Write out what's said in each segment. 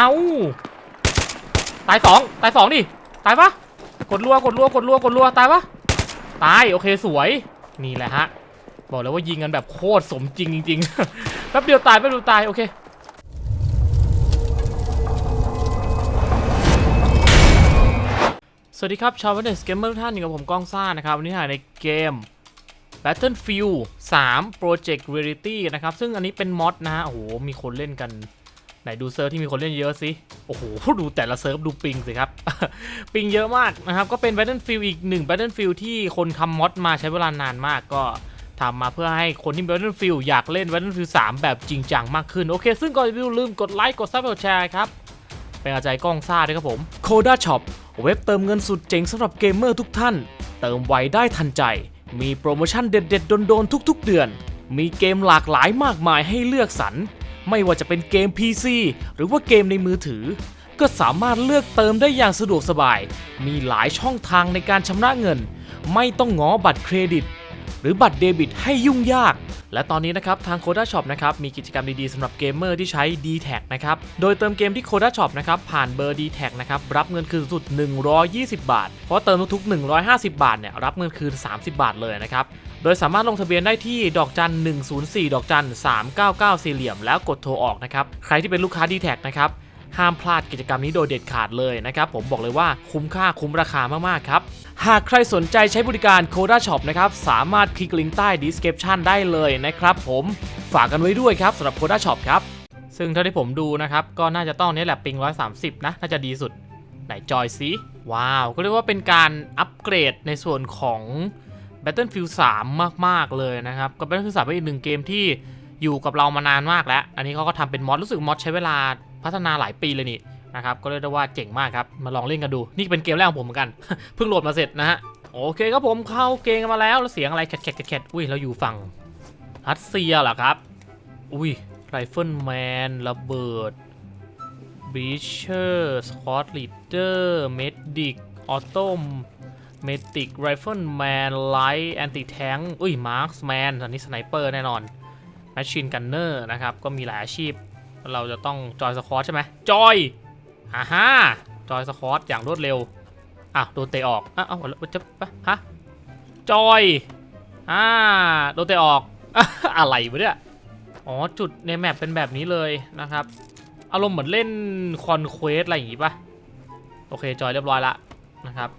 เอาตายสองตายสองดิตายปะกดรัวกดรัวกดรัวกดรัวตายปะตายโอเคสวยนี่แหละฮะบอกแล้วว่ายิงกันแบบโคตรสมจริงจริงๆแป๊บเดียวตายแป๊บเดียวตายโอเคสวัสดีครับชาววันเดสเกมเมอร์ทุกท่านอยู่กับผมก้องซ่านะครับ วันนี้ถ่ายในเกม Battlefield 3 Project Reality นะครับ ซึ่งอันนี้เป็นมอดนะฮะโอ้โห มีคนเล่นกัน นดูเซิร์ฟที่มีคนเล่นเยอะสิ โอ้โห ดูแต่ละเซิร์ฟดูปิงสิครับ ปิงเยอะมากนะครับ ก็เป็น Battlefield อีกหนึ่ง Battlefield ที่คนทำมอดมาใช้เวลานานมากก็ทำมาเพื่อให้คนที่ Battlefield อยากเล่น Battlefield 3 แบบจริงจังมากขึ้น โอเค ซึ่งก่อนจะดูลืมกดไลค์กดซับกดแชร์ครับ เป็นกำลังใจกล้องซ่าด้วยครับผม Coda Shop เว็บเติมเงินสุดเจ๋งสำหรับเกมเมอร์ทุกท่าน เติมไวได้ทันใจ มีโปรโมชั่นเด็ดๆโดนๆทุก ๆ เดือน มีเกมหลากหลายมากมายให้เลือกสรร ไม่ว่าจะเป็นเกม PC หรือว่าเกมในมือถือ ก็สามารถเลือกเติมได้อย่างสะดวกสบาย มีหลายช่องทางในการชำระเงิน ไม่ต้องง้อบัตรเครดิต หรือบัตรเดบิตให้ยุ่งยาก และตอนนี้นะครับทาง Coda Shop นะครับมีกิจกรรมดีๆสำหรับเกมเมอร์ที่ใช้ d t แทนะครับ โดยเติมเกมที่ Coda Shop นะครับผ่านเบอร์ d t แทนะครับรับเงินคืนสูงสุด 120 บาท เพราะเติมทุกๆ 150 บาทเนี่ยรับเงินคืน 30 บาทเลยนะครับโดยสามารถลงทะเบียนได้ที่ดอกจัน 104 ดอกจัน 399 สี่เหลี่ยมแล้วกดโทรออกนะครับใครที่เป็นลูกค้า d t แทนะครับ ห้ามพลาดกิจกรรมนี้โดยเด็ดขาดเลยนะครับผมบอกเลยว่าคุ้มค่าคุ้มราคามากๆครับหากใครสนใจใช้บริการ Coda Shop นะครับสามารถคลิกลิงก์ใต้ description ได้เลยนะครับผมฝากกันไว้ด้วยครับสำหรับ Coda Shop ครับซึ่งเท่าที่ผมดูนะครับก็น่าจะต้องเนี้แหละปิง 130 นะ น่าจะดีสุด ไหนจอยซิว้าว ก็เรียกว่าเป็นการอัปเกรดในส่วนของ Battlefield 3 มาก ๆ เลยนะครับก็ Battlefield 3เป็นอีกหนึ่งเกมที่อยู่กับเรามานานมากแล้ว อันนี้เขาก็ทำเป็นมอดรู้สึกมอดใช้เวลา พัฒนาหลายปีเลยนี่นะครับก็เรียกได้ว่าเจ๋งมากครับมาลองเล่นกันดูนี่เป็นเกมแรกของผมเหมือนกันเพิ่งโหลดมาเสร็จนะฮะโอเคครับผมเข้าเกมมาแล้วแล้วเสียงอะไรแคทแคทแคทแคทอุ้ยเราอยู่ฝั่งรัสเซียเหรอครับ อุ้ยไรเฟิลแมนระเบิดบีเชอร์สคอตลีดเดอร์เมดิกออโต้เมติกไรเฟิลแมนไลท์แอนติแทงอุ้ยมาร์คแมนอันนี้สไนเปอร์แน่นอนแมชชีนกันเนอร์นะครับ ก็มีหลายอาชีพ เราจะต้องจอยสควอตใช่ไหมจอยอ่าฮะจอยสควอตอย่างรวดเร็วอะโดนเตะออกอะเอ้าแล้วจะปะฮะจอยอ่าโดนเตะออกอะไรวะเนี่ยอ๋อจุดในแมปเป็นแบบนี้เลยนะครับ อารมณ์เหมือนเล่นคอนเควสอะไรอย่างงี้ปะโอเคจอยเรียบร้อยละนะครับ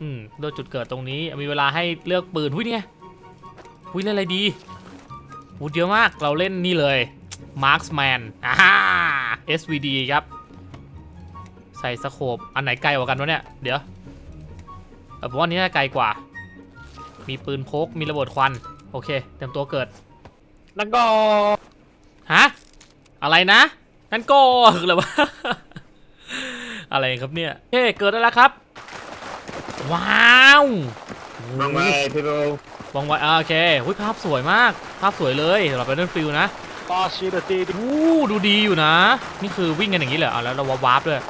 อืมเลือกจุดเกิดตรงนี้มีเวลาให้เลือกปืนหุ้ยเนี่ยหุ้ยเล่นอะไรดีวุดเยอะมากเราเล่นนี่เลย Marksman อ่า SVD ครับ ใส่สโคปอันไหนไกลกว่ากันวะเนี่ย เดี๋ยวเออผมว่าอันนี้น่าไกลกว่า มีปืนพก มีระเบิดควัน โอเค เตรียมตัวเกิด แล้วก็ ฮะ อะไรนะ นั่นก็คืออะไรวะอะไรครับเนี่ยเฮ้เกิดได้แล้วครับ ว้าววางไว้พี่โบวางไว้อ่าโอเคหุ้ยภาพสวยมาก ภาพสวยเลยสำหรับ Battlefield นะ ปอชิดตีอู้ดูดีอยู่นะ นี่คือวิ่งกันอย่างนี้เหรออะแล้วเราวาร์ปด้วย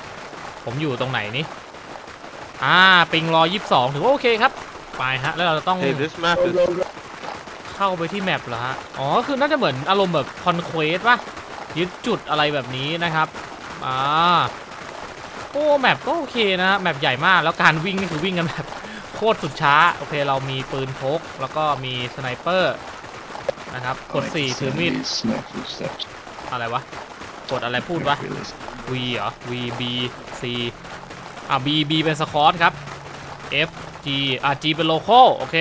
ผมอยู่ตรงไหนนี่อ่าปิงรอ22ถือว่าโอเคครับไปฮะแล้วเราจะต้อง Hey, this map is เข้าไปที่แมปเหรอฮะอ๋อคือน่าจะเหมือนอารมณ์แบบคอนเควสป่ะยึดจุดอะไรแบบนี้นะครับอ่าโอ้แมปก็โอเคนะฮะแมปใหญ่มากแล้วการวิ่งนี่คือวิ่งกันแบบโคตรสุดช้าโอเคเรามีปืนพกแล้วก็มีสไนเปอร์ นะครับ กด4ถือมีด อะไรวะ กดอะไรพูดวะ V เหรอ V B C อ่า B B เป็นสคอตครับ F G อ่า G เป็นโลโก้โอเค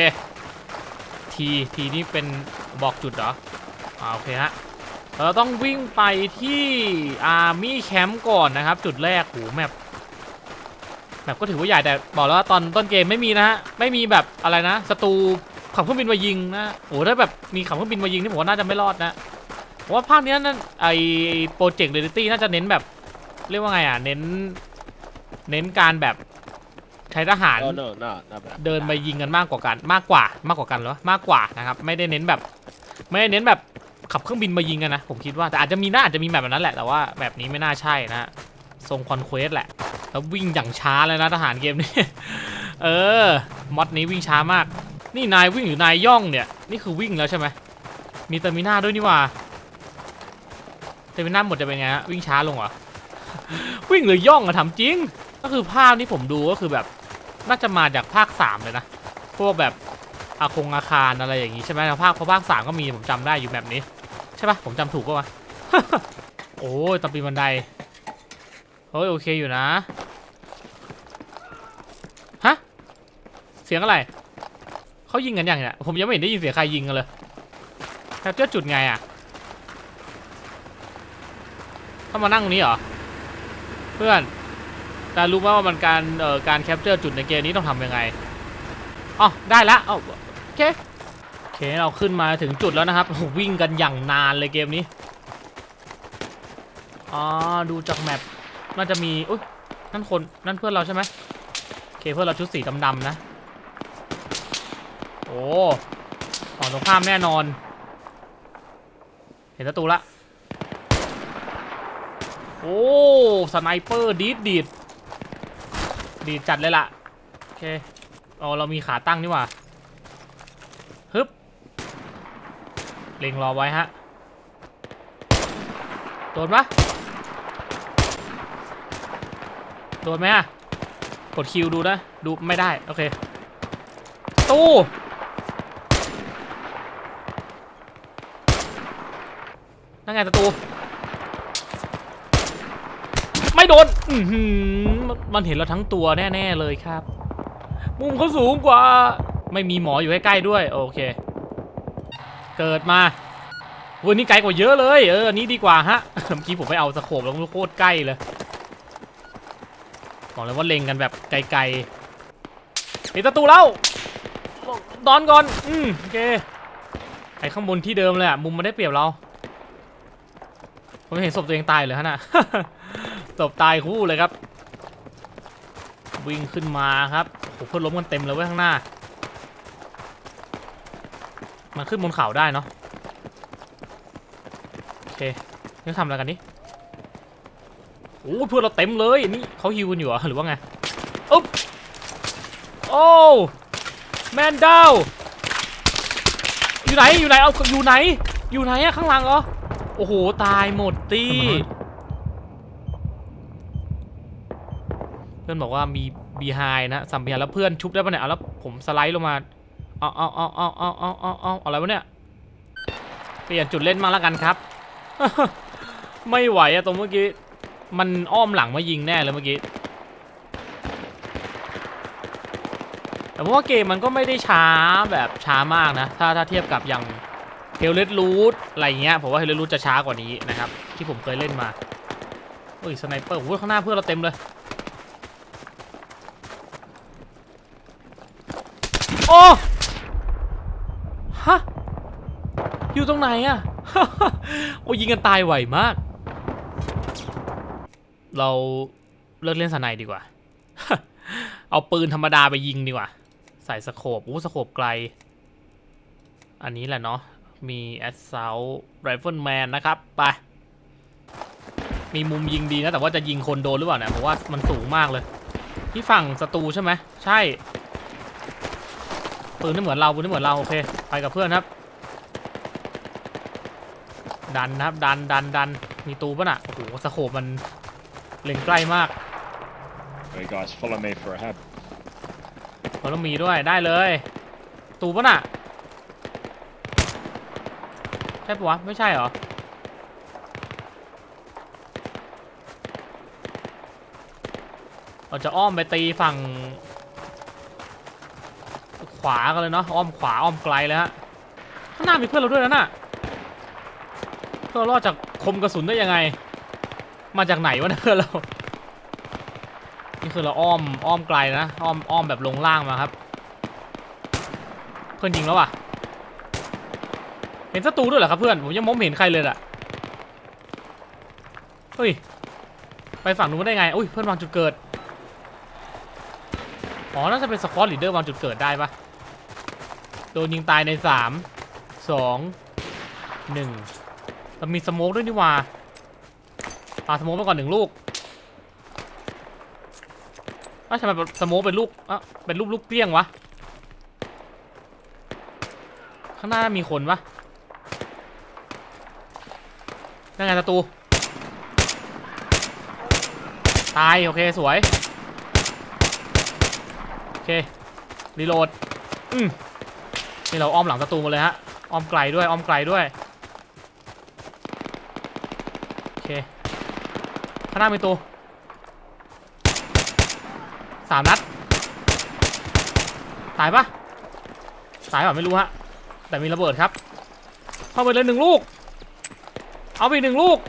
T T นี่เป็นบอกจุดเหรอ อ่าโอเคฮะ เราต้องวิ่งไปที่ Army Camp ก่อนนะครับ จุดแรกโหแมปแมปก็ถือว่าใหญ่แต่บอกแล้วว่าตอนต้นเกมไม่มีนะฮะ ไม่มีแบบอะไรนะศัตรู ขับเครื่องบินมายิงนะโอ้ถ้าแบบมีขับเครื่องบินมายิงนี่ผมว่าน่าจะไม่รอดนะผมว่าภาคเนี้ยนั่นไอโปรเจกต์เรลิตี้น่าจะเน้นแบบ เรียกว่าไงอะเน้น เน้นการแบบใช้ทหาร oh no not not bad เดินไปยิงกันมากกว่ากันมากกว่ามากกว่ากันเหรอมากกว่านะครับไม่ได้เน้นแบบ ไม่ได้เน้นแบบขับเครื่องบินมายิงกันนะผมคิดว่าแต่อาจจะมีน่าอาจจะมีแบบนั้นแหละแต่ว่าแบบนี้ไม่น่าใช่นะฮะทรงคอนเควสแหละ แล้ววิ่งอย่างช้าเลยนะทหารเกมนี้ เออมอดนี้วิ่งช้ามาก นี่นายวิ่งหรือนายย่องเนี่ย นี่คือวิ่งแล้วใช่ไหมมีเตอร์มิน่าด้วยนี่ว่าเตอร์มิน่าหมดจะเป็นไงฮะวิ่งช้าลงเหรอ วิ่งหรือย่องอะถามจริง ก็คือภาพที่ผมดูก็คือแบบน่าจะมาจากภาคสามเลยนะ พวกแบบอาคงอาคารอะไรอย่างงี้ใช่ไหมภาคเพราะภาคสามก็มีผมจำได้อยู่แบบนี้ ใช่ปะผมจำถูกปะวะโอ้ยตอนปีบันไดเฮ้ยโอเคอยู่นะฮะเสียงอะไร เขายิงกันอยังเนี่ยผมยังไม่เห็นได้ยินเสียงใครยิงกันเลยแคปเจอร์จุดไงอะเข้ามานั่งตรงนี้เหรอ เพื่อนแต่รู้ไหมว่ามันการเอ่อการแคปเจอร์จุดในเกมนี้ต้องทำยังไงอ๋อได้ละเอาโอเคโอเคเราขึ้นมาถึงจุดแล้วนะครับวิ่งกันอย่างนานเลยเกมนี้อ๋อดูจากแมปน่าจะมีอุ้ยนั่นคนนั่นเพื่อนเราใช่ไหมโอเคเพื่อนเราชุดสีดำๆนะ อ้ฝั่งตรงข้ามแน่นอน เห็นประตูละ โอ้ สไนเปอร์ดีดดีดดีดจัดเลยล่ะ โอเคอ๋อเรามีขาตั้งนี่หว่าฮึบ เล็งรอไว้ฮะ โดนปะโดนไหมอะกดคิวดูนะ ดูไม่ได้ โอเค ตู้ นั่นไงประตูไม่โดนอืมันเห็นเราทั้งตัวแน่ ๆ เลยครับ มุมเขาสูงกว่า ไม่มีหมออยู่ใกล้ๆด้วย โอเค เกิดมาวันนี้ไกลกว่าเยอะเลย เออ นี้ดีกว่าฮะ เมื่อกี้ผมไปเอาสโคปแล้วโคตรใกล้เลย บอกเลยว่าเล็งกันแบบไกลๆปิดประตูแล้วนอนก่อน อืมโอเค ไอ้ข้างบนที่เดิมเลยอะมุมมันได้เปรียบเรา ผมเห็นศพตัวเองตายเลยฮะน่ะศพตายคู่เลยครับ วิ่งขึ้นมาครับโอ้เพื่อนล้มกันเต็มเลยเว้ยข้างหน้า มันขึ้นบนเขาได้เนาะโอเคนี่ทำอะไรกันนี่โอ้เพื่อนเราเต็มเลยนี่เขาฮิวกันอยู่เหรอหรือว่าไงอุ๊บโอ้แมนดาวอยู่ไหนอยู่ไหนเอาอยู่ไหน อยู่ไหนอะข้างหลังเหรอ โอ้โห ตายหมดตีเพื่อนบอกว่ามีบีไฮนะสัมเบียแล้วเพื่อนชุบได้ปะเนี่ยเอาแล้วผมสไลด์ลงมาเอาเอาเอาเอาเอาเอาเอาเอาอะไรวะเนี่ย เปลี่ยนจุดเล่นมางแล้วกันครับ ไม่ไหวอะตรงเมื่อกี้ มันอ้อมหลังมายิงแน่เลยเมื่อกี้ แต่ผมว่าเกมมันก็ไม่ได้ช้าแบบช้ามากนะ ถ้าถ้าเทียบกับอย่าง เฮลเลตรูทอะไรเงี้ยผมว่าเฮลเลตรูทจะช้ากว่านี้นะครับ ที่ผมเคยเล่นมาโอ้ยสไนเปอร์โอ้ยข้างหน้าเพื่อนเราเต็มเลย โอ้ฮะอยู่ตรงไหนอะโอ้ยิงกันตายไหวมาก เราเลิกเล่นสไนดีกว่า เอาปืนธรรมดาไปยิงดีกว่า ใส่สโคปอู้สโคปไกล อันนี้แหละเนาะ มีแอสเซลไรเฟิลแมนนะครับ ไป มีมุมยิงดีนะ แต่ว่าจะยิงคนโดนหรือเปล่าเนี่ยเพราะว่ามันสูงมากเลย ที่ฝั่งศัตรูใช่ไหม ใช่ ปืนไม่เหมือนเรา ปืนไม่เหมือนเรา โอเค ไปกับเพื่อนครับ ดันนะครับ ดันดันดัน มีตูป่ะน่ะ โอ้โห สโคปมันเล็งใกล้มาก Hey guys, follow me for a hab. มันต้องมีด้วย ได้เลย ตูป่ะน่ะ ใช่ปะวะ ไม่ใช่เหรอ เราจะอ้อมไปตีฝั่ง ขวากันเลยเนาะอ้อมขวาอ้อมไกลเลยฮะข้างหน้ามีเพื่อนเราด้วยนะน่ะเพื่อนรารอดจากคมกระสุนได้ยังไง มาจากไหนวะเนี่ยเพื่อนเรานี่คือเราอ้อมอ้อมไกลนะอ้อมอ้อมแบบลงล่างมาครับ เพื่อนยิงแล้วอะ เห็นศัตรูด้วยเหรอครับเพื่อน ผมยังมองเห็นใครเลยอะเฮ้ย ไปฝั่งนู้นได้ไงอุ้ยเพื่อนวางจุดเกิด อ๋อ น่าจะเป็นสควอตลีดเดอร์วางจุดเกิดได้ปะโดนยิงตายในสามสองหนึ่งแล้วมีสโมกด้วยนี่ว่าปาสโมกไปก่อนหนึ่งลูกอ้าวทำไมสโมกเป็นลูกอะเป็นลูกลูกเปรี้ยงวะ ข้างหน้ามีคนปะ นั่นไงประตูตาย โอเค สวย โอเค รีโหลด อืมนี่เราอ้อมหลังศัตรูหมาเลยฮะ อ้อมไกลด้วย อ้อมไกลด้วย โอเค ข้างหน้ามีตัวสามนัด ตายปะตายป่าไม่รู้ฮะ แต่มีระเบิดครับ เข้าไปเลยหนึ่งลูก เอาไปอีกหนึ่งลูก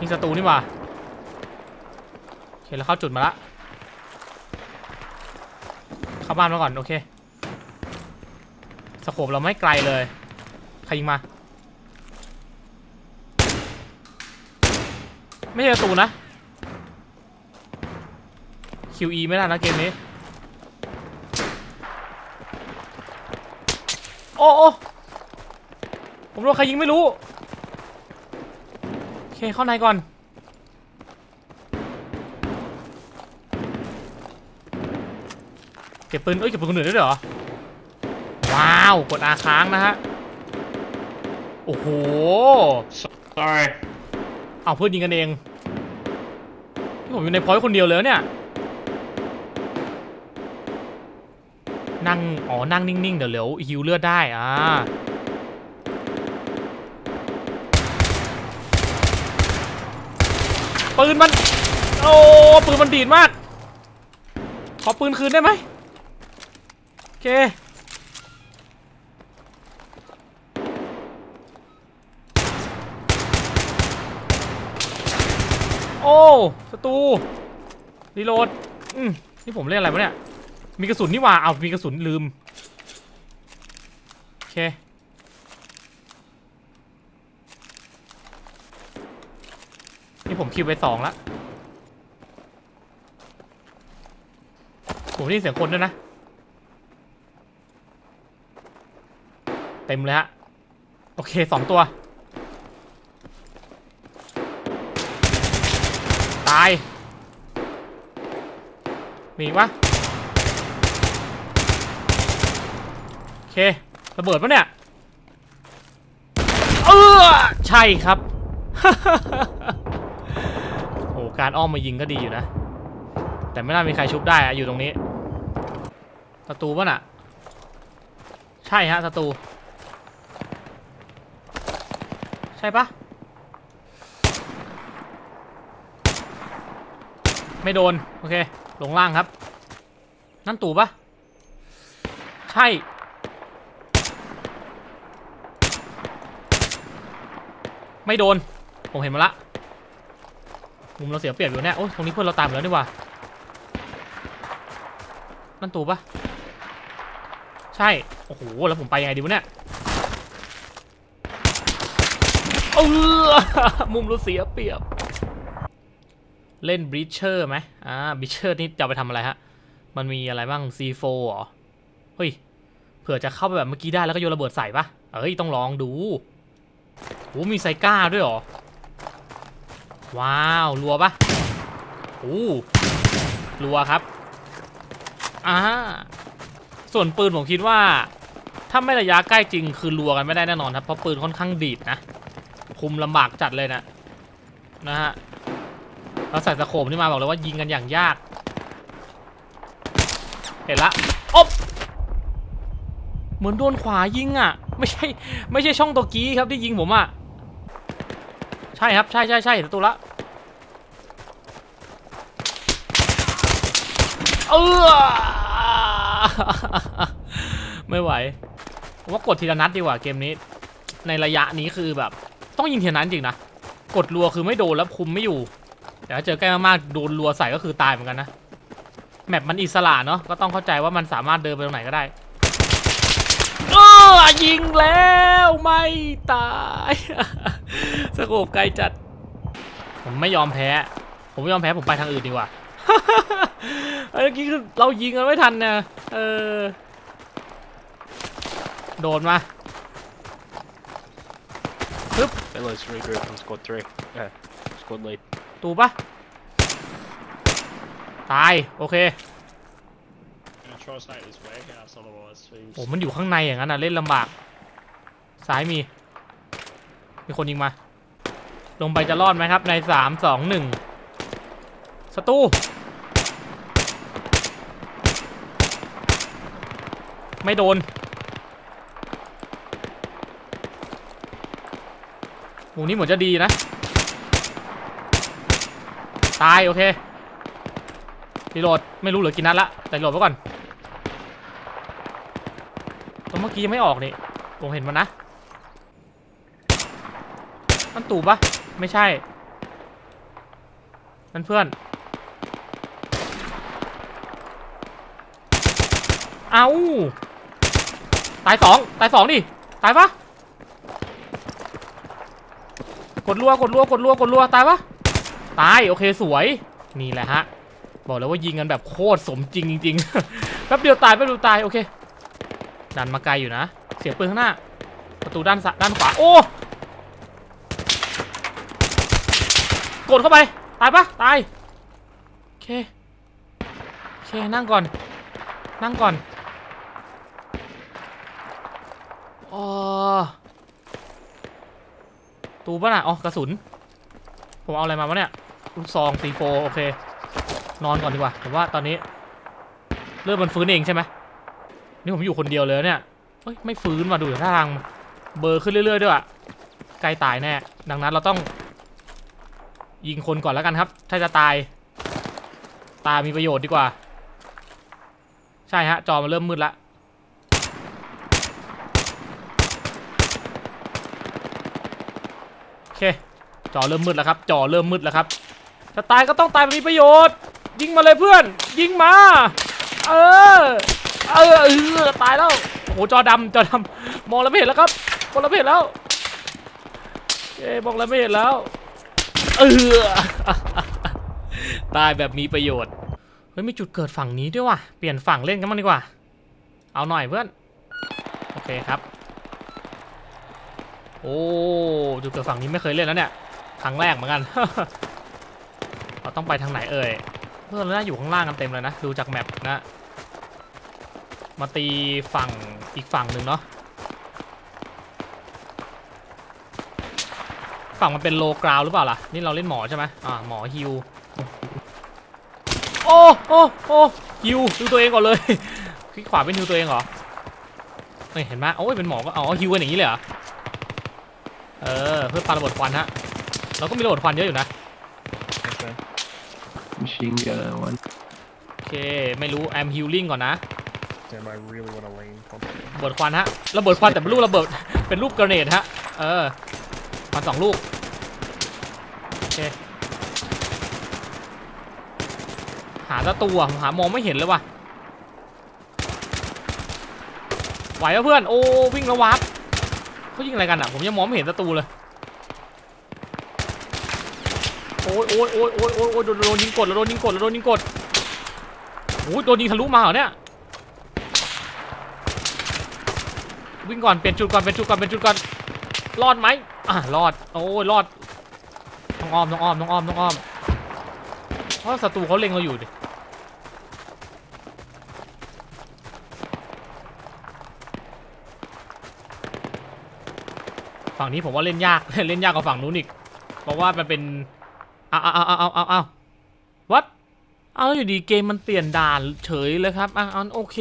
นี่ศัตรูนี่ว่าโอเคแล้วเข้าจุดมาละ เข้าบ้านมาก่อน โอเคสโคปเราไม่ไกลเลย ใครยิงมา ไม่ใช่ศัตรูนะ QE ไม่ได้นะเกมนี้ อ้โอ้ผมโดนใครยิงไม่รู้ โอเค เข้าในก่อน เก็บปืนเอ้ย เก็บปืนคนอื่นด้วยเหรอ ว้าว กดอาค้างนะฮะ โอ้โห Sorry. เอาเพื่อนยิงกันเองนี่ผมอยู่ในพอยต์คนเดียวเลยเนี่ย นั่ง อ๋อ นั่งนิ่งๆ เดี๋ยวเหลวฮิวเลือดได้ อ่า ปืนมัน โอ้ ปืนมันดีดมาก ขอปืนคืนได้ไหมโอเคโอ้ศัตรูรีโหลด อืม นี่ผมเล่นอะไรวะเนี่ย มีกระสุนนี่หว่า เอามีกระสุนลืม โอเค นี่ผมคิวไปสองละผมได้เสียงคนด้วยนะ เต็มเลยฮะ โอเคสองตัว ตาย มีอีกปะโอ เคระเบิดปะเนี่ยเออใช่ครับ โอ้การอ้อมมายิงก็ดีอยู่นะ แต่ไม่น่ามีใครชุบได้อะอยู่ตรงนี้ศัตรูปะน่ะ ใช่ฮะศัตรูใช่ปะไม่โดน โอเค ลงล่างครับ นั่นตู่ปะใช่ ไม่โดน ผมเห็นมาละ มุมเราเสียเปรียบอยู่เนี่ยโอ้ยตรงนี้เพื่อนเราตามแล้วนี่ว่านั่นตูปะใช่ โอ้โห แล้วผมไปยังไงดีวะเนี่ยเออมุมเราเสียเปรียบ เล่นบริเชอร์ไหมอ่าบริเชอร์นี่จะไปทำอะไรฮะ มันมีอะไรบ้าง C4 เหรอ เฮ้ย เผื่อจะเข้าไปแบบเมื่อกี้ได้แล้วก็โยนระเบิดใส่ปะเอ้ย ต้องลองดู โอ้มีไซก้าด้วยหรอ ว้าวรัวปะโอ้รัวครับอ่าส่วนปืนผมคิดว่า ถ้าไม่ระยะใกล้จริงคือรัวกันไม่ได้แน่นอนครับ เพราะปืนค่อนข้างดีดนะ คุมลำบากจัดเลยนะ นะฮะเราใส่สโคมนี่มาบอกเลยว่ายิงกันอย่างยาก เห็นละอบเหมือนโดนขวายิงอะ ไม่ใช่ไม่ใช่ช่องตัวกี้ครับที่ยิงผมอะใช่ครับใช่ใช่ใช่ศัตรูละเออไม่ไหวผมว่ากดทีละนัดดีกว่าเกมนี้ ในระยะนี้คือแบบ ต้องยิงทีละนัดจริงนะกดรัวคือไม่โดนแล้วคุมไม่อยู่แต่ถ้าเจอใกล้มากๆโดนรัวใส่ก็คือตายเหมือนกันนะแมปมันอิสระเนาะก็ต้องเข้าใจว่ามันสามารถเดินไปตรงไหนก็ได้ ยิงแล้วไม่ตายสโคบไกลจัด ผมไม่ยอมแพ้ ผมไม่ยอมแพ้ผมไปทางอื่นดีกว่าเมื่อกี้คือเรายิงกันไม่ทันนะเออ โดนมา Hey, let's regroup on squad three. Yeah, squad lead. ตูปะตาย โอเค Gonna try to stay this warehouse, otherwise โอ้ he's มันอยู่ข้างในอย่างนั้นนะเล่นลำบาก ซ้ายมี มีคนยิงมา ลงไปจะรอดไหมครับ ในสามสองหนึ่งสตูไม่โดน หมูนี้เหมือนจะดีนะ ตาย โอเครีโหลดไม่รู้เหลือกี่นัดละ แต่รีโหลดไว้ก่อน ตรงเมื่อกี้ยังไม่ออกนี่ผมเห็นมันนะ มันตู่ปะไม่ใช่มันเพื่อน เอาตายสองตายสองดิ ตายปะกดรัวกดรัวกดรัวกดรัวตายปะตาย โอเคสวย นี่แหละฮะ บอกแล้วว่ายิงกันแบบโคตรสมจริงจริงๆแป๊บเดียวตายแป๊บเดียวตาย โอเค ดันมาไกลอยู่นะ เสียงปืนข้างหน้า ประตูด้านซ้ายด้านขวา โอ้ กดเข้าไป ตายปะตาย โอเค โอเค นั่งก่อน นั่งก่อนอ๋อตูป่ะน่ะ อ๋อ กระสุน ผมเอาอะไรมาวะเนี่ย ลูกซองซีโฟโอเค นอนก่อนดีกว่า ผมว่าตอนนี้ เริ่มมันฟื้นเองใช่ไหม นี่ผมอยู่คนเดียวเลยเนี่ยเฮ้ยไม่ฟื้นมาดูท่าทางเบอร์ขึ้นเรื่อยๆด้วยอะใกล้ตายแน่ดังนั้นเราต้อง ยิงคนก่อนแล้วกันครับ ถ้าจะตาย ตามีประโยชน์ดีกว่า ใช่ฮะ จอมันเริ่มมืดละโอเคจอเริ่มมืดแล้วครับ จอเริ่มมืดแล้วครับจะตายก็ต้องตายมีประโยชน์ ยิงมาเลยเพื่อน ยิงมา เออเออตายแล้วโอ้โหจอดำจอดำมองแล้วไม่เห็นแล้วครับมองแล้วไม่เห็นแล้วเอ้มองแล้วไม่เห็นแล้วเออตายแบบมีประโยชน์เฮ้ยมีจุดเกิดฝั่งนี้ด้วยว่ะเปลี่ยนฝั่งเล่นกันบ้างดีกว่า เอาหน่อยเพื่อนโอเคครับ โอ้จุดเกิดฝั่งนี้ไม่เคยเล่นแล้วเนี่ยครั้งแรกเหมือนกันเราต้องไปทางไหนเอ่ยเพื่อนเราน่าอยู่ข้างล่างกันเต็มเลยนะ ดูจากแมปนะ มาตีฝั่งอีกฝั่งหนึ่งเนาะฝั่งมันเป็นโลกราวหรือเปล่าล่ะ นี่เราเล่นหมอใช่ไหมอ่าหมอฮิวโอ้โอ้โอ้ฮิวฮิวตัวเองก่อนเลยคลิกขวาเป็นฮิวตัวเองเหรอเฮ้ยเห็นไหมโอ้ยเป็นหมอก็อ๋อฮิวกันอย่างนี้เลยเหรอเออเพื่อปาระเบิดควันฮะเราก็มีระเบิดควันเยอะอยู่นะ Okay. Machine gun one. โอเคไม่รู้แอมฮิลลิ่งก่อนนะ Damn, I really want to lane pump. ระเบิดควันฮะระเบิดควันแต่เป็นลูกระเบิด เป็นลูกกระเนดฮะ เออควันสองลูก โอเค หาตะตัวผมหามองไม่เห็นเลยว่ะ ไหวปะเพื่อน โอ้ วิ่งแล้ววาร์ปเขายิงอะไรกันอะ ผมยังมองไม่เห็นศัตรูเลย โอ้ยโอ้ยโอ้ยโอ้ยโอ้ยโอ้ยโดนโดนยิงกดแล้วโดนยิงกดแล้วโดนยิงกดโอ้ยโดนยิงทะลุมาเหรอเนี่ย วิ่งก่อนเปลี่ยนจุดก่อนเปลี่ยนจุดก่อนเปลี่ยนจุดก่อนรอดไหมอะรอดโอ้ยรอดต้องอ้อมต้องอ้อมต้องอ้อมต้องอ้อมเพราะศัตรูเขาเล็งเราอยู่ดิฝั่งนี้ผมว่าเล่นยากเล่นยากกว่าฝั่งนู้นอีกเพราะว่ามันเป็นเอาเอาเอาเอาเอาเอาวัดเอาแล้วอยู่ดีเกมมันเปลี่ยนด่านเฉยเลยครับอะเอาโอเค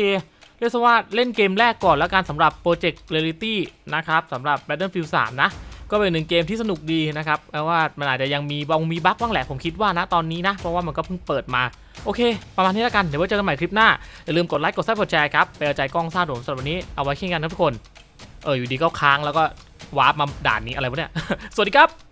เรียกว่าเล่นเกมแรกก่อนแล้วกันสำหรับ Project Reality นะครับสำหรับ Battlefield 3 นะ ก็เป็นหนึ่งเกมที่สนุกดีนะครับแปลว่ามันอาจจะยังมีบางมีบั๊กบ้างแหละผมคิดว่านะตอนนี้นะ เพราะว่ามันก็เพิ่งเปิดมา โอเค ประมาณนี้แล้วกัน เดี๋ยวไว้เจอกันใหม่คลิปหน้า อย่าลืมกดไลค์กดซับกดแชร์ครับเป็นกำลังใจกล้องซ่าโดมสำหรับวันนี้เอาไว้แค่นกันนะทุกคนเอออยู่ดีก็ค้างแล้วก็วาร์ปมาด่านนี้อะไรวะเนี่ยสวัสดีครับ